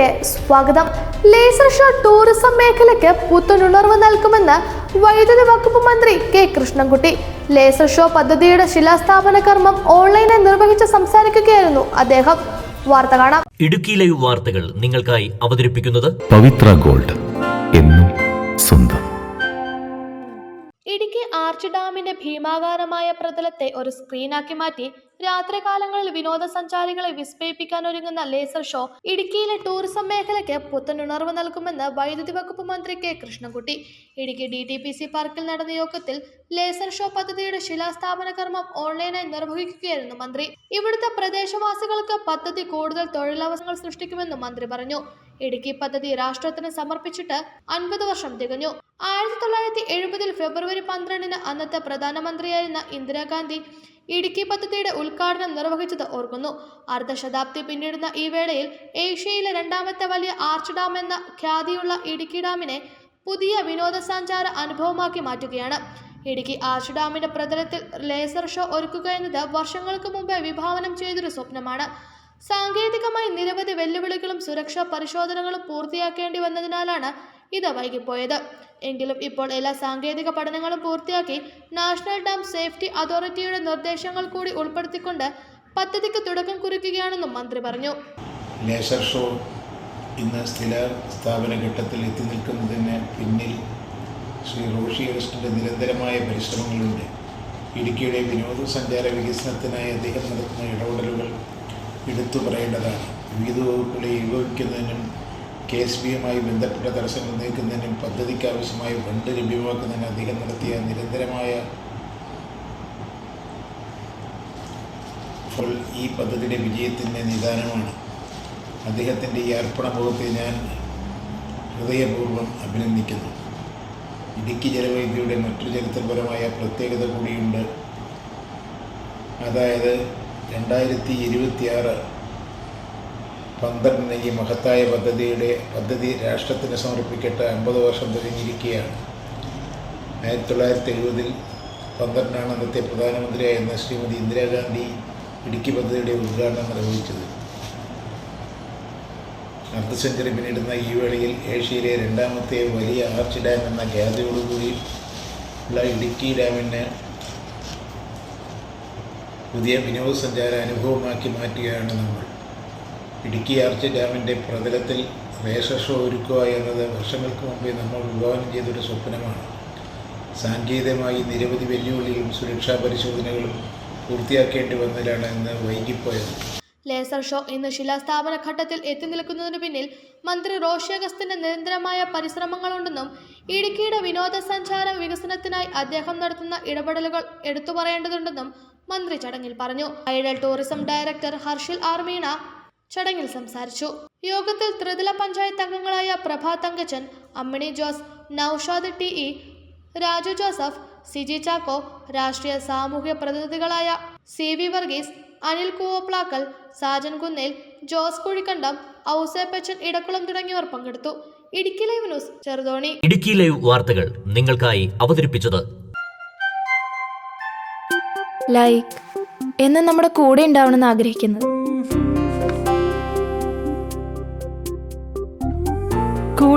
വാർത്തകളിലേക്ക് സ്വാഗതം. Laser show tourism മേഖലയ്ക്ക് പുത്തനുണർവ് നൽകുമെന്ന് വൈദ്യുതി വകുപ്പ് മന്ത്രി കെ കൃഷ്ണൻകുട്ടി. ലേസർ ഷോ പദ്ധതിയുടെ ശിലാസ്ഥാപന കർമ്മം ഓൺലൈനായി നിർവഹിച്ച് സംസാരിക്കുകയായിരുന്നു അദ്ദേഹം. വാർത്ത കാണാം. ഇടുക്കി ലൈവ് വാർത്തകൾ നിങ്ങൾക്കായി അവതരിപ്പിക്കുന്നത് പവിത്ര ഗോൾഡ് എന്നും സ്വന്തം. ആർച്ച് ഡാമിന്റെ ഭീമാകാരമായ പ്രതലത്തെ ഒരു സ്ക്രീനാക്കി മാറ്റി രാത്രികാലങ്ങളിൽ വിനോദസഞ്ചാരികളെ വിസ്മയിപ്പിക്കാൻ ഒരുങ്ങുന്ന ലേസർ ഷോ ഇടുക്കിയിലെ ടൂറിസം മേഖലയ്ക്ക് പുത്തനുണർവ് നൽകുമെന്ന് വൈദ്യുതി വകുപ്പ് മന്ത്രി K Krishnankutty. Idukki D T P C പാർക്കിൽ നടന്ന യോഗത്തിൽ ലേസർ ഷോ പദ്ധതിയുടെ ശിലാസ്ഥാപന കർമ്മം ഓൺലൈനായി നിർവഹിക്കുകയായിരുന്നു മന്ത്രി. ഇവിടുത്തെ പ്രദേശവാസികൾക്ക് പദ്ധതി കൂടുതൽ തൊഴിലവസരങ്ങൾ സൃഷ്ടിക്കുമെന്നും മന്ത്രി പറഞ്ഞു. ഇടുക്കി പദ്ധതി രാഷ്ട്രത്തിന് സമർപ്പിച്ചിട്ട് അൻപത് വർഷം തികഞ്ഞു. ആയിരത്തി തൊള്ളായിരത്തി എഴുപതിൽ ഫെബ്രുവരി പന്ത്രണ്ടിന് അന്നത്തെ പ്രധാനമന്ത്രിയായിരുന്ന ഇന്ദിരാഗാന്ധി ഇടുക്കി പദ്ധതിയുടെ ഉദ്ഘാടനം നിർവഹിച്ചത് ഓർക്കുന്നു. അർദ്ധശതാബ്ദി പിന്നിടുന്ന ഈ വേളയിൽ ഏഷ്യയിലെ രണ്ടാമത്തെ വലിയ ആർച്ച് ഡാം എന്ന ഖ്യാതിയുള്ള ഇടുക്കി ഡാമിനെ പുതിയ വിനോദസഞ്ചാര അനുഭവമാക്കി മാറ്റുകയാണ്. ഇടുക്കി ആർച്ച് ഡാമിന്റെ പ്രതലത്തിൽ ലേസർ ഷോ ഒരുക്കുക എന്നത് വർഷങ്ങൾക്ക് മുമ്പേ വിഭാവനം ചെയ്തൊരു സ്വപ്നമാണ്. സാങ്കേതികമായി നിരവധി വെല്ലുവിളികളും സുരക്ഷാ പരിശോധനകളും പൂർത്തിയാക്കേണ്ടി വന്നതിനാലാണ് ഇത് വൈകിപ്പോയത്. എങ്കിലും ഇപ്പോൾ എല്ലാ സാങ്കേതിക പഠനങ്ങളും പൂർത്തിയാക്കി നാഷണൽ ഡാം സേഫ്റ്റി അതോറിറ്റിയുടെ നിർദ്ദേശങ്ങൾ കൂടി ഉൾപ്പെടുത്തിക്കൊണ്ട് പദ്ധതിക്ക് തുടക്കം കുറിക്കുകയാണെന്നും മന്ത്രി പറഞ്ഞു. ലേസർ ഷോ ഇന്ന് സ്ഥിര സ്ഥാപന ഘട്ടത്തിൽ എത്തി നിൽക്കുന്നതിന് പിന്നിൽ ശ്രീ റോഷി കൃഷ്ണന്റെ നിരന്തരമായ പരിശ്രമങ്ങളുണ്ട്. ഇടുക്കിയുടെ വിനോദസഞ്ചാര വികസനത്തിനായി അദ്ദേഹം നടത്തുന്ന ഇടപെടലുകൾ എടുത്തു പറയേണ്ടതാണ്. വിവിധ വകുപ്പുകളെ ഏകോപിക്കുന്നതിനും കെ എസ് ബിയുമായി ബന്ധപ്പെട്ട തടസ്സങ്ങൾ നീക്കുന്നതിനും പദ്ധതിക്ക് ആവശ്യമായ ഫണ്ട് ലഭ്യമാക്കുന്നതിന് അദ്ദേഹം നടത്തിയ നിരന്തരമായ ഈ പദ്ധതിയുടെ വിജയത്തിന്റെ നിദാനമാണ്. അദ്ദേഹത്തിന്റെ ഈ അർപ്പണബോധത്തെ ഞാൻ ഹൃദയപൂർവം അഭിനന്ദിക്കുന്നു. ഇടുക്കി ജലവൈദ്യുതിയുടെ മറ്റൊരു ചരിത്രപരമായ പ്രത്യേകത കൂടിയുണ്ട്. അതായത് രണ്ടായിരത്തി ഇരുപത്തിയാറ് പന്ത്രണ്ടിന് ഈ മഹത്തായ പദ്ധതിയുടെ പദ്ധതി രാഷ്ട്രത്തിന് സമർപ്പിക്കട്ട് അമ്പത് വർഷം തികഞ്ഞിരിക്കുകയാണ് ആയിരത്തി തൊള്ളായിരത്തി എഴുപതിൽ പന്ത്രണ്ടാണ് അന്നത്തെ പ്രധാനമന്ത്രിയായിരുന്ന ശ്രീമതി ഇന്ദിരാഗാന്ധി ഇടുക്കി പദ്ധതിയുടെ ഉദ്ഘാടനം നിർവഹിച്ചത്. അർദ്ധ സെഞ്ചുറി പിന്നിടുന്ന ഈ വേളയിൽ ഏഷ്യയിലെ രണ്ടാമത്തെ വലിയ ആർച്ച് ഡാം എന്ന ഖ്യാതിയോടുകൂടി ഉള്ള ഇടുക്കി ഡാമിന് പുതിയ വിനോദസഞ്ചാര അനുഭവമാക്കി മാറ്റുകയാണ് നമ്മൾ. ഇടുക്കി ആർച്ച് ഡാമിന്റെ പ്രതലത്തിൽ റേഷർ ഷോ ഒരുക്കുക എന്നത് വർഷങ്ങൾക്ക് മുമ്പേ നമ്മൾ വിഭാവനം ചെയ്തൊരു സ്വപ്നമാണ്. സാങ്കേതികമായി നിരവധി വെല്ലുവിളികളും സുരക്ഷാ പരിശോധനകളും പൂർത്തിയാക്കേണ്ടി വന്നതിലാണ് ഇന്ന് വൈകിപ്പോയത്. ലേസർ ഷോ ഇന്ന് ശിലാസ്ഥാപന ഘട്ടത്തിൽ എത്തി നിൽക്കുന്നതിന് പിന്നിൽ മന്ത്രി റോഷി അഗസ്റ്റിന്റെ നിരന്തരമായ പരിശ്രമങ്ങളുണ്ടെന്നും ഇടുക്കിയുടെ വിനോദസഞ്ചാര വികസനത്തിനായി അദ്ദേഹം നടത്തുന്ന ഇടപെടലുകൾ എടുത്തു പറയേണ്ടതുണ്ടെന്നും മന്ത്രി ചടങ്ങിൽ പറഞ്ഞു. Idol tourism director Harshil R Meena ചടങ്ങിൽ സംസാരിച്ചു. യോഗത്തിൽ ത്രിതല പഞ്ചായത്ത് അംഗങ്ങളായ പ്രഭാ തങ്കച്ചൻ അമ്മിണി ജോസ് നൌഷാദ് ടി ഇ രാജു ജോസഫ് സിജി ചാക്കോ രാഷ്ട്രീയ സാമൂഹ്യ പ്രതിനിധികളായ സി വി വർഗീസ് അനിൽ കൂവപ്ലാക്കൽ സാജൻ കുന്നേൽ ജോസ് കുഴിക്കണ്ടം ഔസേപ്പച്ചൻ ഇടക്കുളം തുടങ്ങിയവർ പങ്കെടുത്തു. Idukki live news Cheruthoni. Idukki live വാർത്തകൾ നിങ്ങൾക്കായി അവതരിപ്പിച്ചത് ലൈക്ക്. എന്ന് നമ്മുടെ കൂടെ ഉണ്ടാവണമെന്ന് ആഗ്രഹിക്കുന്നത്.